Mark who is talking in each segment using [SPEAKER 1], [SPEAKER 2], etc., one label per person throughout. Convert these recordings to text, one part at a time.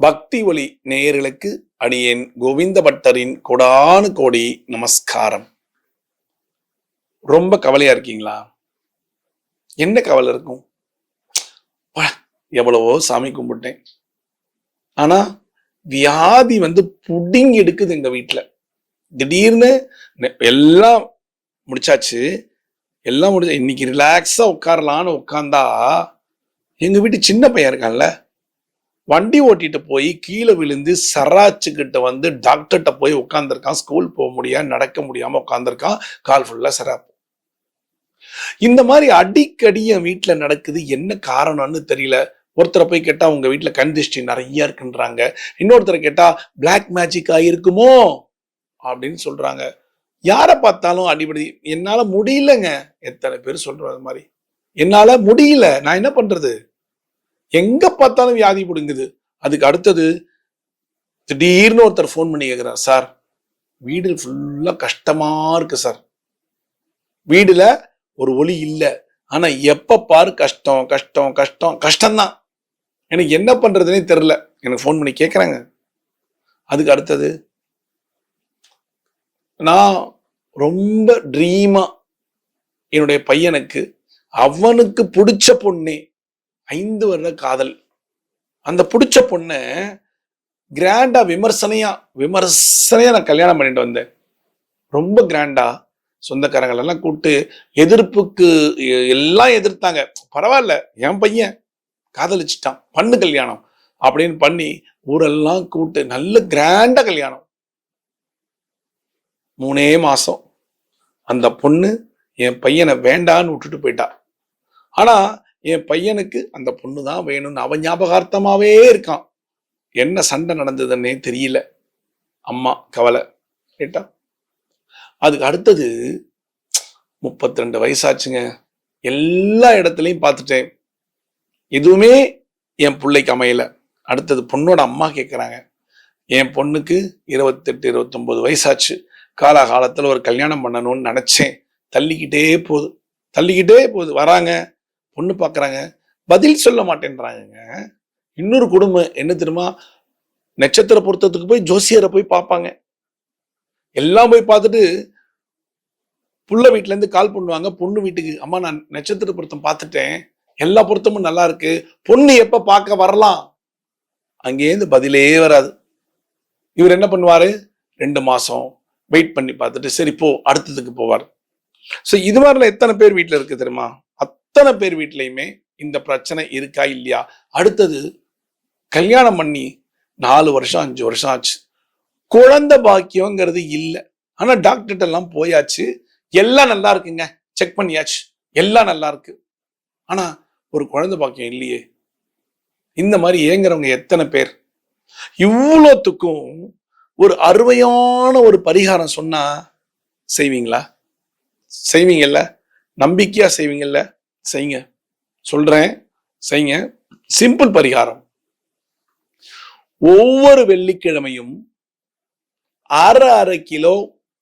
[SPEAKER 1] பக்தி ஒளி நேயர்களுக்கு அடியேன் கோவிந்த பட்டரின் கொடானு கோடி நமஸ்காரம். ரொம்ப கவலையா இருக்கீங்களா? என்ன கவலை இருக்கும்? எவ்வளவோ சாமி கும்பிட்டேன். ஆனா வியாதி வந்து புடிங்கி எடுக்குது எங்க வீட்டுல திடீர்னு எல்லாம் முடிச்சாச்சு. எல்லாம் முடிச்சா இன்னைக்கு ரிலாக்ஸா உட்காரலான்னு உட்காந்தா எங்க வீட்டு சின்ன பையன் இருக்கான்ல வண்டி ஓட்டிட்டு போய் கீழே விழுந்து சராச்சுக்கிட்ட வந்து டாக்டர்கிட்ட போய் உட்காந்துருக்கான் ஸ்கூல் போக முடியாது நடக்க முடியாம உட்காந்துருக்கான் கால் ஃபுல்லாக சராப்பு. இந்த மாதிரி அடிக்கடி என் வீட்டில் நடக்குது. என்ன காரணம்னு தெரியல. ஒருத்தரை போய் கேட்டால் உங்கள் வீட்டில் கண் திருஷ்டி நிறைய இருக்குன்றாங்க. இன்னொருத்தரை கேட்டால் பிளாக் மேஜிக் ஆகிருக்குமோ அப்படின்னு சொல்கிறாங்க யாரை பார்த்தாலும் அடிப்படை என்னால் முடியலங்க. எத்தனை பேர் சொல்கிற மாதிரி. என்னால் முடியல. நான் என்ன பண்ணுறது எங்க பார்த்தாலும் வியாதி பிடுங்குது. அதுக்கு அடுத்தது திடீர்னு ஒருத்தர் ஃபோன் பண்ணி கேட்குறார் சார் வீடு ஃபுல்லாக கஷ்டமா இருக்கு சார் வீடுல ஒரு ஒளி இல்லை. ஆனா எப்ப பாரு கஷ்டம் கஷ்டம் கஷ்டம் கஷ்டம்தான். எனக்கு என்ன பண்றதுனே தெரில எனக்கு ஃபோன் பண்ணி கேட்குறாங்க அதுக்கு அடுத்தது நான் ரொம்ப ட்ரீமா என்னுடைய பையனுக்கு அவனுக்கு பிடிச்ச பொண்ணே ஐந்து வருட காதல். அந்த பிடிச்ச பொண்ணை கிராண்டா விமர்சனையா விமர்சனையா நான் கல்யாணம் பண்ணிட்டு வந்தேன். ரொம்ப கிராண்டா சொந்தக்காரங்கள் எல்லாம் கூப்பிட்டு எதிர்ப்புக்கு எல்லாம் எதிர்த்தாங்க. பரவாயில்ல என் பையன் காதலிச்சிட்டான் பண்ணு கல்யாணம் அப்படின்னு பண்ணி ஊரெல்லாம் கூப்பிட்டு நல்ல கிராண்டா கல்யாணம். மூணே மாசம். அந்த பொண்ணு என் பையனை வேண்டான்னு விட்டுட்டு போயிட்டா. ஆனா என் பையனுக்கு அந்த பொண்ணு தான் வேணும்னு அவன் ஞாபகார்த்தமாகவே இருக்கான். என்ன சண்டை நடந்ததுன்னே தெரியல. அம்மா கவலை கேட்டா? அதுக்கு அடுத்தது முப்பத்தி ரெண்டு வயசாச்சுங்க. எல்லா இடத்துலையும் பார்த்துட்டேன். எதுவுமே என் பிள்ளைக்கு அமையல. அடுத்தது பொண்ணோட அம்மா கேட்குறாங்க என் பொண்ணுக்கு இருபத்தெட்டு இருபத்தொம்போது வயசாச்சு. காலாகாலத்தில் ஒரு கல்யாணம் பண்ணணும்னு நினச்சேன். தள்ளிக்கிட்டே போகுது. தள்ளிக்கிட்டே போகுது. வராங்க. பொண்ணு பார்க்குறாங்க பதில் சொல்ல மாட்டேன்றாங்க இன்னொரு குடும்பம் என்ன தெரியுமா? நட்சத்திர பொருத்தத்துக்கு போய் ஜோசியரை போய் பார்ப்பாங்க. எல்லாம் போய் பார்த்துட்டு புள்ள வீட்டிலேருந்து கால் பண்ணுவாங்க பொண்ணு வீட்டுக்கு அம்மா நான் நட்சத்திர பொருத்தம் பார்த்துட்டேன். எல்லா பொருத்தமும் நல்லா இருக்கு. பொண்ணு எப்போ பார்க்க வரலாம்? அங்கேருந்து பதிலே வராது. இவர் என்ன பண்ணுவார்? ரெண்டு மாதம் வெயிட் பண்ணி பார்த்துட்டு சரி போ அடுத்ததுக்கு போவார். ஸோ இது மாதிரிலாம் எத்தனை பேர் வீட்டில் இருக்கு தெரியுமா? அத்தனை பேர் வீட்லையுமே இந்த பிரச்சனை இருக்கா இல்லையா? அடுத்தது கல்யாணம் பண்ணி நாலு வருஷம் அஞ்சு வருஷம் ஆச்சு. குழந்தை பாக்கியங்கிறது இல்லை. ஆனால் டாக்டர்கிட்ட எல்லாம் போயாச்சு. எல்லாம் நல்லா இருக்குங்க. செக் பண்ணியாச்சு. எல்லாம் நல்லா இருக்கு. ஆனால் ஒரு குழந்தை பாக்கியம் இல்லையே. இந்த மாதிரி ஏங்குறவங்க எத்தனை பேர்? இவ்வளோத்துக்கும் ஒரு அருமையான ஒரு பரிகாரம் சொன்னா செய்வீங்களா? செய்வீங்கல்ல? நம்பிக்கையா செய்வீங்கல்ல? செய்யுங்க. சொல்றேன் செய்யுங்க. சிம்பிள் பரிகாரம். ஒவ்வொரு வெள்ளிக்கிழமையும் அரை அரை கிலோ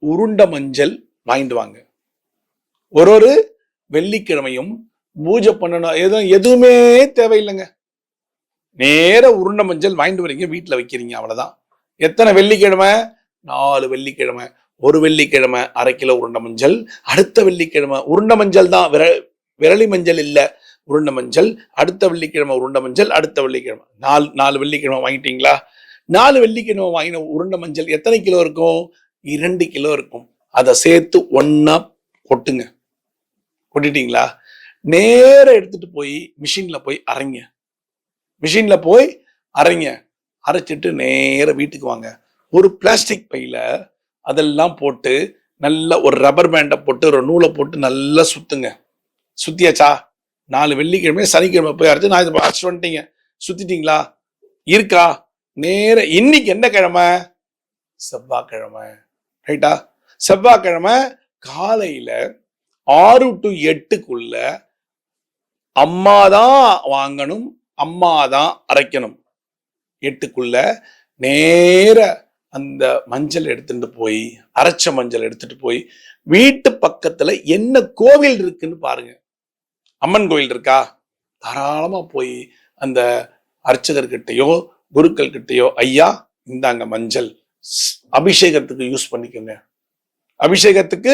[SPEAKER 1] உருண்ட மஞ்சள் வாங்கிட்டு வாங்க. ஒரு ஒரு வெள்ளிக்கிழமையும் பூஜை பண்ணணும். எதுவும் எதுவுமே தேவையில்லைங்க. நேர உருண்ட மஞ்சள் வாங்கிட்டு வரீங்க வீட்டில் வைக்கிறீங்க அவ்வளவுதான். எத்தனை வெள்ளிக்கிழமை? நாலு வெள்ளிக்கிழமை. ஒரு வெள்ளிக்கிழமை அரை கிலோ உருண்டை மஞ்சள் அடுத்த வெள்ளிக்கிழமை உருண்டை மஞ்சள் தான் விர விரலி மஞ்சள் இல்லை உருண்டை மஞ்சள். அடுத்த வெள்ளிக்கிழமை உருண்டை மஞ்சள் அடுத்த வெள்ளிக்கிழமை. நாலு நாலு வெள்ளிக்கிழமை வாங்கிட்டீங்களா? நாலு வெள்ளிக்கிழமை வாங்கின உருண்டை மஞ்சள் எத்தனை கிலோ இருக்கும்? இரண்டு கிலோ இருக்கும். அதை சேர்த்து ஒன்றா கொட்டுங்க. கொட்டிட்டீங்களா? நேர எடுத்துட்டு போய் மிஷின்ல போய் அரைங்க. மிஷின்ல போய் அரைங்க. அரைச்சிட்டு நேர வீட்டுக்கு வாங்க. ஒரு பிளாஸ்டிக் பையில அதெல்லாம் போட்டு நல்லா ஒரு ரப்பர் பேண்டை போட்டு ஒரு நூலை போட்டு நல்லா சுத்துங்க. சுத்தியாச்சா? நாலு வெள்ளிக்கிழமை சனிக்கிழமை போய் அரைச்சு நான் இதை அரைச்சிட்டு வந்துட்டீங்க. சுத்திட்டீங்களா? இருக்கா? நேர இன்னைக்கு என்ன கிழமை? செவ்வாய்க்கிழமை. ரைட்டா செவ்வாய்க்கிழமை காலையில ஆறு டு எட்டுக்குள்ள அம்மா தான் வாங்கணும் அம்மா தான் அரைக்கணும். எட்டுக்குள்ள நேர அந்த மஞ்சள் எடுத்துட்டு போய் அரைச்ச மஞ்சள் எடுத்துட்டு போய் வீட்டு பக்கத்துல என்ன கோவில் இருக்குன்னு பாருங்க. அம்மன் கோயில் இருக்கா? தாராளமா போய் அந்த அர்ச்சகர்கிட்டயோ குருக்கள் கிட்டயோ ஐயா இந்தாங்க மஞ்சள். அபிஷேகத்துக்கு யூஸ் பண்ணிக்கோங்க. அபிஷேகத்துக்கு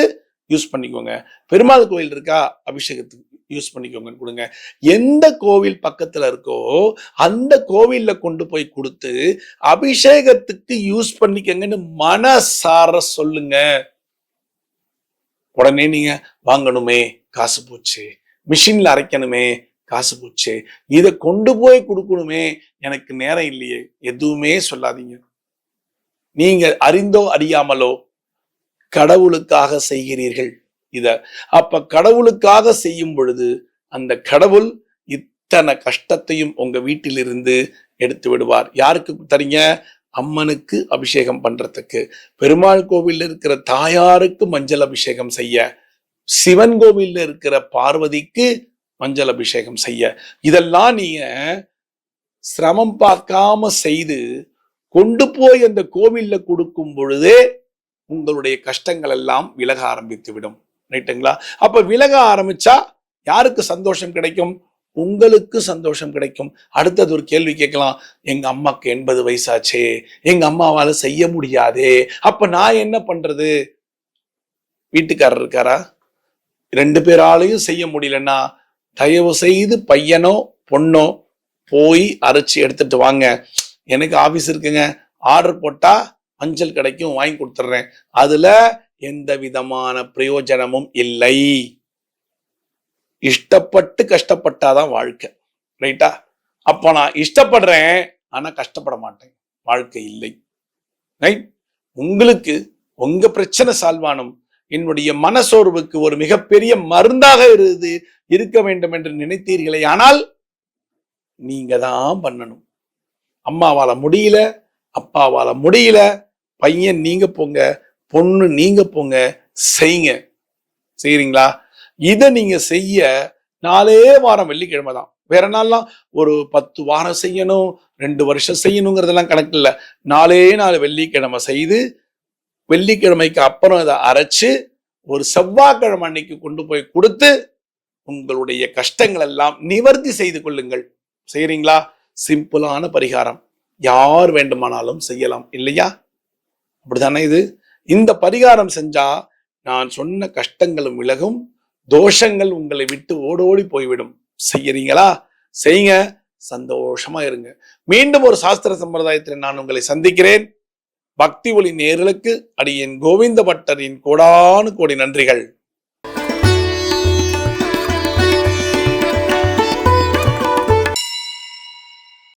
[SPEAKER 1] யூஸ் பண்ணிக்கோங்க. பெருமாள் கோயில் இருக்கா? அபிஷேகத்துக்கு யூஸ் பண்ணிக்கோங்க கொடுங்க. எந்த கோவில் பக்கத்துல இருக்கோ அந்த கோவிலில் கொண்டு போய் கொடுத்து அபிஷேகத்துக்கு யூஸ் பண்ணிக்கங்கன்னு மனசார சொல்லுங்க. உடனே நீங்க வாங்கணுமே. காசு போச்சு. மிஷின்ல அரைக்கணுமே காசு போச்சு. இதை கொண்டு போய் கொடுக்கணுமே எனக்கு நேரம் இல்லையே. எதுவுமே சொல்லாதீங்க. நீங்க அறிந்தோ அறியாமலோ கடவுளுக்காக செய்கிறீர்கள் இத. அப்ப கடவுளுக்காக செய்யும் பொழுது அந்த கடவுள் இத்தனை கஷ்டத்தையும் உங்க வீட்டிலிருந்து எடுத்து விடுவார். யாருக்கு தரீங்க? அம்மனுக்கு அபிஷேகம் பண்றதுக்கு. பெருமாள் கோவிலில் இருக்கிற தாயாருக்கு மஞ்சள் அபிஷேகம் செய்ய. சிவன் கோவில்ல இருக்கிற பார்வதிக்கு மஞ்சள் அபிஷேகம் செய்ய. இதெல்லாம் நீங்க சிரமம் பார்க்காம செய்து கொண்டு போய் அந்த கோவில்ல கொடுக்கும் பொழுதே உங்களுடைய கஷ்டங்கள் எல்லாம் விலக ஆரம்பித்து விடும். ரைட்டுங்களா அப்ப விலக ஆரம்பிச்சா யாருக்கு சந்தோஷம் கிடைக்கும்? உங்களுக்கு சந்தோஷம் கிடைக்கும். அடுத்தது ஒரு கேள்வி கேட்கலாம். எங்க அம்மாக்கு எண்பது வயசாச்சே. எங்க அம்மாவால செய்ய முடியாதே. அப்ப நான் என்ன பண்றது? வீட்டுக்காரர் இருக்காரா? ரெண்டு பேராலையும் செய்ய முடியலன்னா தயவு செய்து பையனோ பொண்ணோ போய் அரைச்சி எடுத்துட்டு வாங்க. எனக்கு ஆபீஸ் இருக்குங்க. ஆர்டர் போட்டா மஞ்சள் கடைக்கும் வாங்கி கொடுத்துட்றேன் அதுல எந்த விதமான பிரயோஜனமும் இல்லை. இஷ்டப்பட்டு கஷ்டப்பட்டாதான் வாழ்க்கை. ரைட்டா அப்போ நான் இஷ்டப்படுறேன் ஆனா கஷ்டப்பட மாட்டேன். வாழ்க்கை இல்லை. ரைட் உங்களுக்கு உங்க பிரச்சனை சால்வானும் என்னுடைய மனசோர்வுக்கு ஒரு மிகப்பெரிய மருந்தாக இருந்து இருக்க வேண்டும் என்று நினைத்தீர்களே ஆனால் நீங்க தான் பண்ணணும். அம்மாவால முடியல அப்பாவால முடியல பையன் நீங்க போங்க பொண்ணு நீங்க போங்க செய்யுங்க. செய்யறீங்களா இதை நீங்க செய்ய நாலே வாரம் வெள்ளிக்கிழமை தான். வேற நாள்லாம் ஒரு பத்து வாரம் செய்யணும் ரெண்டு வருஷம் செய்யணுங்கிறதெல்லாம் கணக்கு இல்லை நாலே நாலு வெள்ளிக்கிழமை செய்து வெள்ளிக்கிழமைக்கு அப்புறம் இதை அரைச்சு ஒரு செவ்வாய்க்கிழமை அன்னைக்கு கொண்டு போய் கொடுத்து உங்களுடைய கஷ்டங்கள் எல்லாம் நிவர்த்தி செய்து கொள்ளுங்கள். செய்கிறீங்களா சிம்பிளான பரிகாரம். யார் வேண்டுமானாலும் செய்யலாம் இல்லையா? அப்படிதானே இது? இந்த பரிகாரம் செஞ்சா நான் சொன்ன கஷ்டங்களும் விலகும் தோஷங்கள் உங்களை விட்டு ஓடோடி போய்விடும். செய்யறீங்களா? செய்யுங்க சந்தோஷமா இருங்க. மீண்டும் ஒரு சாஸ்திர சம்பிரதாயத்தில் நான் உங்களை சந்திக்கிறேன். பக்தி ஒளி நேர்களுக்கு அடியின் கோவிந்த பட்டரின் கோடானு கோடி நன்றிகள்.